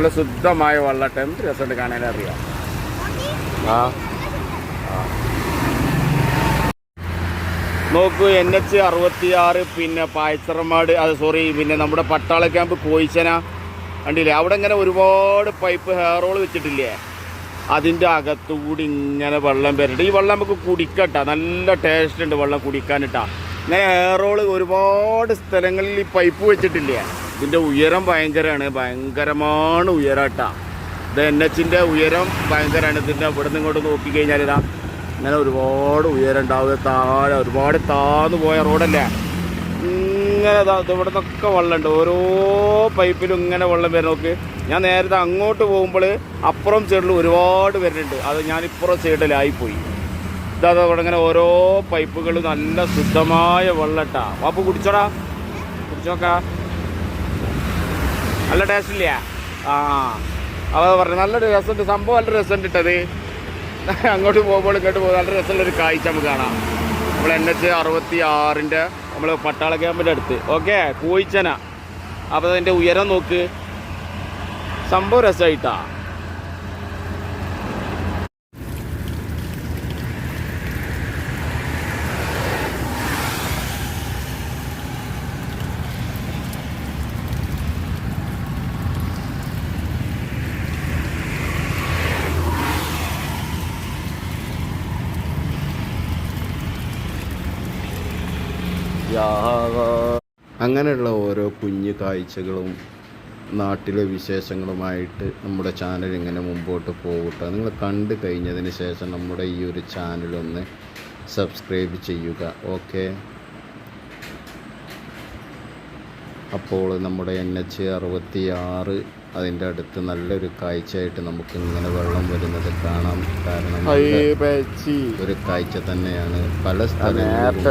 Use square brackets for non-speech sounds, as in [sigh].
നല്ല ശുദ്ധമായ വെള്ളട്ടെ രസമുണ്ട് കാണാൻ അറിയാം. ആ. നോക്കൂ എൻ എച്ച് അറുപത്തിയാറ് പിന്നെ പായച്ചറമാട് അത് സോറി പിന്നെ നമ്മുടെ പട്ടാള ക്യാമ്പ് കോയിച്ചന. കണ്ടില്ലേ? അവിടെ ഇങ്ങനെ ഒരുപാട് പൈപ്പ് ഹെയർ റോൾ വെച്ചിട്ടില്ലേ? അതിന്റെ അകത്തുകൂടി ഇങ്ങനെ വെള്ളം വരുന്നുണ്ട് ഈ വെള്ളം നമുക്ക് കുടിക്കട്ട. നല്ല ടേസ്റ്റ് ഉണ്ട് വെള്ളം കുടിക്കാനിട്ടാ. ഇങ്ങനെ ഹെയർ റോൾ ഒരുപാട് സ്ഥലങ്ങളിൽ ഈ പൈപ്പ് വെച്ചിട്ടില്ലേ? ഇതിന്റെ ഉയരം ഭയങ്കരമാണ് ഭയങ്കരമാണ് ഉയരട്ടാ. ഇത് എൻ എച്ചിന്റെ ഉയരം ഭയങ്കരമാണ് ഇതിന്റെ ഇവിടെ നിന്ന് ഇങ്ങോട്ട് നോക്കിക്കഴിഞ്ഞാൽ ഇതാ ഇങ്ങനെ ഒരുപാട് ഉയരം ഉണ്ടാവുക. താഴെ ഒരുപാട് താന്നു പോയ റോഡല്ലേ? ഇങ്ങനെ ഇവിടെ നിന്നൊക്കെ വെള്ളമുണ്ട്. ഓരോ പൈപ്പിലും ഇങ്ങനെ വെള്ളം വരുന്ന നോക്ക്. ഞാൻ നേരത്തെ അങ്ങോട്ട് പോകുമ്പോൾ അപ്പുറം സൈഡിൽ ഒരുപാട് വരുന്നുണ്ട്. അത് ഞാൻ ഇപ്പുറം സൈഡിലായിപ്പോയി ഇതാ ദാ ഇവിടെ ഇങ്ങനെ ഓരോ പൈപ്പുകൾ നല്ല ശുദ്ധമായ വെള്ളട്ടാ. വാപ്പ് കുടിച്ചോടാ. കുടിച്ചോക്കാ. നല്ല ടേസ്റ്റ് ഇല്ല? ആ അവ പറഞ്ഞു. നല്ല രസമുണ്ട്. സംഭവം നല്ല രസമുണ്ട് ഇട്ടത് [laughs] അങ്ങോട്ട് പോകുമ്പോൾ ഇങ്ങോട്ട് പോകുമ്പോൾ നല്ല രസമുള്ളൊരു കാഴ്ച നമുക്ക് കാണാം. നമ്മൾ എൻ എച്ച് അറുപത്തി ആറിന്റെ നമ്മൾ പട്ടാള ക്യാമ്പിന്റെ അടുത്ത്. ഓക്കെ? കോയിച്ചന അപ്പോൾ അതിന്റെ ഉയരം നോക്ക്. സംഭവം രസമായിട്ടാ അങ്ങനെയുള്ള ഓരോ കുഞ്ഞു കാഴ്ചകളും നാട്ടിലെ വിശേഷങ്ങളുമായിട്ട് നമ്മുടെ ചാനൽ ഇങ്ങനെ മുമ്പോട്ട് പോകട്ടെ നിങ്ങൾ കണ്ടു കഴിഞ്ഞതിന് ശേഷം നമ്മുടെ ഈ ഒരു ചാനലൊന്ന് സബ്സ്ക്രൈബ് ചെയ്യുക ഓക്കെ? അപ്പോൾ നമ്മുടെ എൻ എച്ച് അറുപത്തി ആറ് അതിന്റെ അടുത്ത് നല്ലൊരു കാഴ്ചയായിട്ട് നമുക്ക് ഇങ്ങനെ വെള്ളം വരുന്നത് കാണാം. കാരണം ഒരു കാഴ്ച തന്നെയാണ്. പല സ്ഥലങ്ങളിലും